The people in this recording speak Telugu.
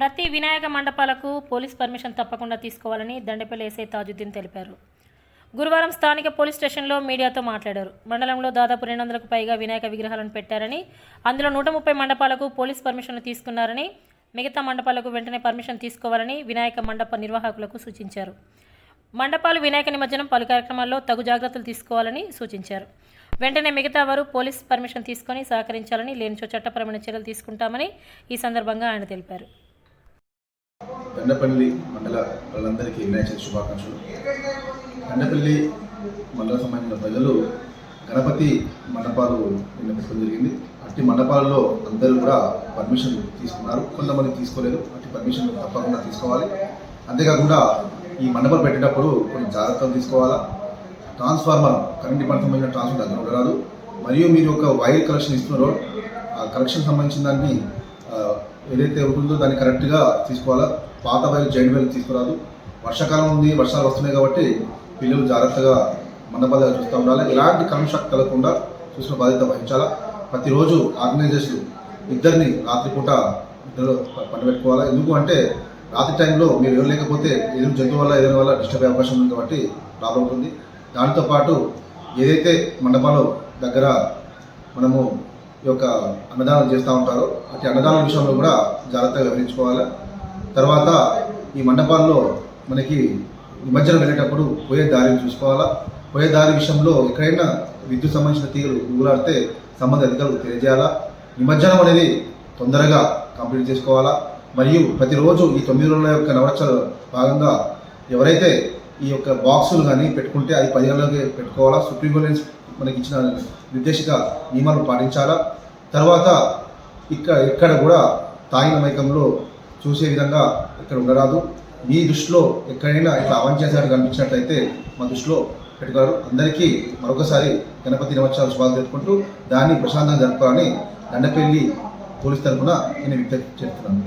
ప్రతి వినాయక మండపాలకు పోలీస్ పర్మిషన్ తప్పకుండా తీసుకోవాలని దండపల్లి ఎస్ఐ తాజుద్దీన్ తెలిపారు. గురువారం స్థానిక పోలీస్ స్టేషన్లో మీడియాతో మాట్లాడారు. మండలంలో దాదాపు రెండు వందలకు పైగా వినాయక విగ్రహాలను పెట్టారని అందులో నూట ముప్పై మండపాలకు పోలీస్ పర్మిషన్లు తీసుకున్నారని మిగతా మండపాలకు వెంటనే పర్మిషన్ తీసుకోవాలని వినాయక మండప నిర్వాహకులకు సూచించారు. మండపాలు వినాయక నిమజ్జనం పలు కార్యక్రమాల్లో తగు జాగ్రత్తలు తీసుకోవాలని సూచించారు. వెంటనే మిగతా వారు పోలీస్ పర్మిషన్ తీసుకొని సహకరించాలని లేనిచో చట్టపరమైన చర్యలు తీసుకుంటామని ఈ సందర్భంగా ఆయన తెలిపారు. దండపల్లి మండల వాళ్ళందరికీ వినాయక శుభాకాంక్షలు. దండపల్లి మండల సంబంధించిన ప్రజలు గణపతి మండపాలు నిన్న పెట్టడం జరిగింది. అట్టి మండపాలలో అందరూ కూడా పర్మిషన్ తీసుకున్నారు. కొంతమంది తీసుకోలేదు. అట్టి పర్మిషన్ తప్పకుండా తీసుకోవాలి. అంతేకాకుండా ఈ మండపాలు పెట్టేటప్పుడు కొన్ని జాగ్రత్తలు తీసుకోవాలా? ట్రాన్స్ఫార్మర్ కరెంట్ డిపార్ట్మెంట్ సంబంధించిన ట్రాన్స్ఫర్ దగ్గర ఉండరాదు. మరియు మీరు ఒక వైర్ కలెక్షన్ ఇస్తున్నారో. ఆ కలెక్షన్ సంబంధించిన దాన్ని ఏదైతే ఉంటుందో దాన్ని కరెక్ట్గా తీసుకోవాలా? పాత బయలు జైంట్ బయలు తీసుకురాదు. వర్షాకాలం ఉంది వర్షాలు వస్తున్నాయి కాబట్టి పిల్లలు జాగ్రత్తగా మండపాల చూస్తూ ఉండాలి. ఎలాంటి కన్స్ట్రక్ట్ కలగకుండా చూసిన బాధ్యత వహించాలా? ప్రతిరోజు ఆర్గనైజర్స్ ఇద్దరిని రాత్రిపూట ఇద్దరు పని పెట్టుకోవాలా ఎందుకు అంటే రాత్రి టైంలో మీరు ఎవరు లేకపోతే ఏదైనా జంతువు వల్ల ఏదైనా వల్ల డిస్టర్బ్ అయ్యే అవకాశం ఉంది కాబట్టి ప్రాబ్లం ఉంటుంది. దాంతోపాటు ఏదైతే మండపాలు దగ్గర మనము ఈ యొక్క అన్నదానం చేస్తూ ఉంటారో అటు అన్నదానం విషయంలో కూడా జాగ్రత్తగా వివరించుకోవాలి? తర్వాత ఈ మండపాల్లో మనకి నిమజ్జనం వెళ్ళేటప్పుడు పోయే దారిని చూసుకోవాలా? పోయే దారి విషయంలో ఎక్కడైనా విద్యుత్ సంబంధించిన తీగలు ఊగులాడితే సంబంధ అధికారులకు తెలియజేయాలా? నిమజ్జనం అనేది తొందరగా కంప్లీట్ చేసుకోవాలా? మరియు ప్రతిరోజు ఈ తొమ్మిది రోజుల యొక్క నవరక్షల భాగంగా ఎవరైతే ఈ యొక్క బాక్సులు కానీ పెట్టుకుంటే అది పది గంటలకి పెట్టుకోవాలా? సుప్రీం కోర్టు మనకి ఇచ్చిన నిర్దేశిక నియమాలు పాటించాలా? తర్వాత ఇక్కడ ఇక్కడ కూడా తాగిన మైకంలో చూసే విధంగా ఇక్కడ ఉండరాదు. మీ దృష్టిలో ఎక్కడైనా ఇట్లా అవంచేసాడు కనిపించినట్లయితే మా దృష్టిలో పెట్టుకోరు అందరికీ మరొకసారి గణపతి నవత్సరాలు శుభాలు తెలుపుకుంటూ దాన్ని ప్రశాంతంగా జరుపుకోవాలని దండపల్లి పోలీస్ తరఫున నేను విజ్ఞప్తి చేస్తున్నాను.